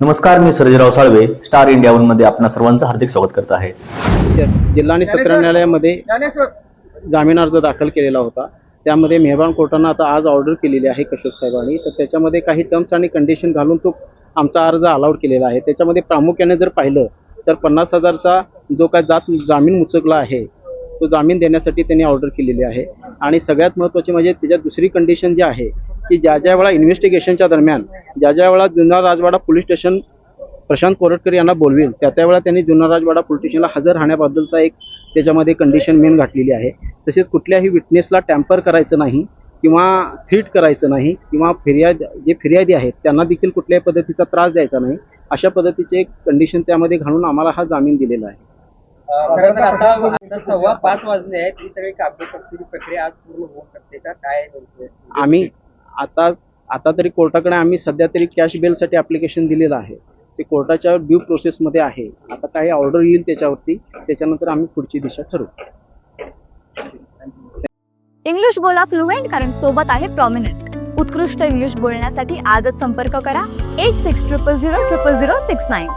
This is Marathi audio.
नमस्कार मी सर्जेराव साळवे स्टार इंडिया वनमध्ये आपणा सर्वांचं हार्दिक स्वागत करत आहे. जिल्हा आणि सत्र न्यायालयामध्ये जामीन अर्ज दाखल केलेला होता. त्यामध्ये मेहरबान कोर्टानं आता आज ऑर्डर केलेली आहे कशोप साहेबांनी. तर त्याच्यामध्ये काही टर्म्स आणि कंडिशन घालून तो आमचा अर्ज अलाउड केलेला आहे. त्याच्यामध्ये प्रामुख्याने जर पाहिलं तर पन्नास हजारचा जो काय जात जामीन मुचकला आहे तो जामीन देण्यासाठी त्यांनी ऑर्डर केलेली आहे. आणि सगळ्यात महत्त्वाची म्हणजे त्याच्यात दुसरी कंडिशन जी आहे की ज्या ज्या वेळा इन्व्हेस्टिगेशनच्या दरम्यान ज्या ज्या वेळा जुन्नर राजवाडा पोलीस स्टेशन प्रशांत कोरटकर यांना बोलवेल त्या त्यावेळेला त्यांनी जुन्नर राजवाडा पोलीस स्टेशनला हजर राहण्याबद्दलचा एक त्याच्यामध्ये कंडिशन मेन घातलेली आहे. तसेच कुठल्याही विटनेसला टॅम्पर करायचं नाही किंवा थ्रीट करायचं नाही किंवा फिर्याद जे फिर्यादी आहेत त्यांना देखील कुठल्याही पद्धतीचा त्रास द्यायचा नाही. अशा पद्धतीचे एक कंडिशन त्यामध्ये घालून आम्हाला हा जामीन दिलेला आहे. सव्वा पाच वाजले आहेत. ही सगळी कागदपत्राची प्रक्रिया आज पूर्ण होऊ शकते का? काय? आम्ही आता आता तरी कोर्टाकडे आम्ही सध्या तरी कॅश बेलसाठी ॲप्लिकेशन दिलेलं आहे. ते कोर्टाच्या ड्यू प्रोसेसमध्ये आहे. आता काही ऑर्डर येईल त्याच्यावरती. त्याच्यानंतर आम्ही पुढची दिशा ठरवू. इंग्लिश बोला फ्लुएंट कारण सोबत आहे प्रॉमिनंट उत्कृष्ट इंग्लिश बोलण्यासाठी आजच संपर्क करा. Eight six triple zero triple zero six nine